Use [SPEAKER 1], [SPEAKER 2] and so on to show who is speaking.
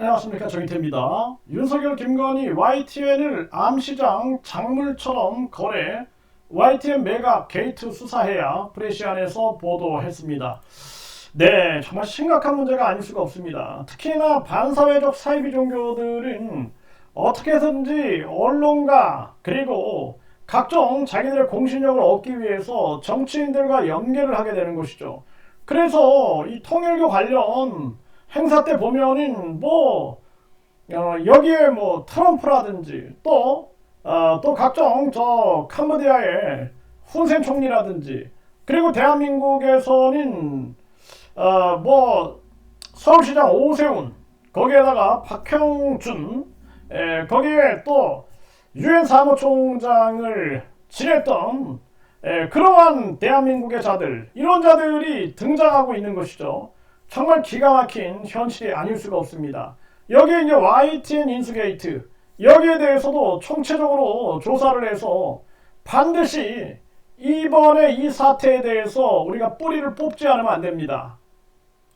[SPEAKER 1] 안녕하십니까 정희태입니다. 윤석열 김건희 YTN을 암시장 작물처럼 거래 YTN 매각 게이트 수사해야 프레시안에서 보도했습니다. 네, 정말 심각한 문제가 아닐 수가 없습니다. 특히나 반사회적 사이비 종교들은 어떻게 해서든지 언론과 그리고 각종 자기들의 공신력을 얻기 위해서 정치인들과 연계를 하게 되는 것이죠. 그래서 이 통일교 관련 행사 때 보면은 뭐 어, 여기에 뭐 트럼프라든지 또 어, 또 각종 저 캄보디아의 훈센 총리라든지 그리고 대한민국에서는 어, 뭐 서울시장 오세훈 거기에다가 박형준 에, 거기에 또 유엔 사무총장을 지냈던 에, 그러한 대한민국의 자들 이런 자들이 등장하고 있는 것이죠. 정말 기가 막힌 현실이 아닐 수가 없습니다. 여기에 이제 YTN 인수게이트 여기에 대해서도 총체적으로 조사를 해서 반드시 이번에 이 사태에 대해서 우리가 뿌리를 뽑지 않으면 안 됩니다.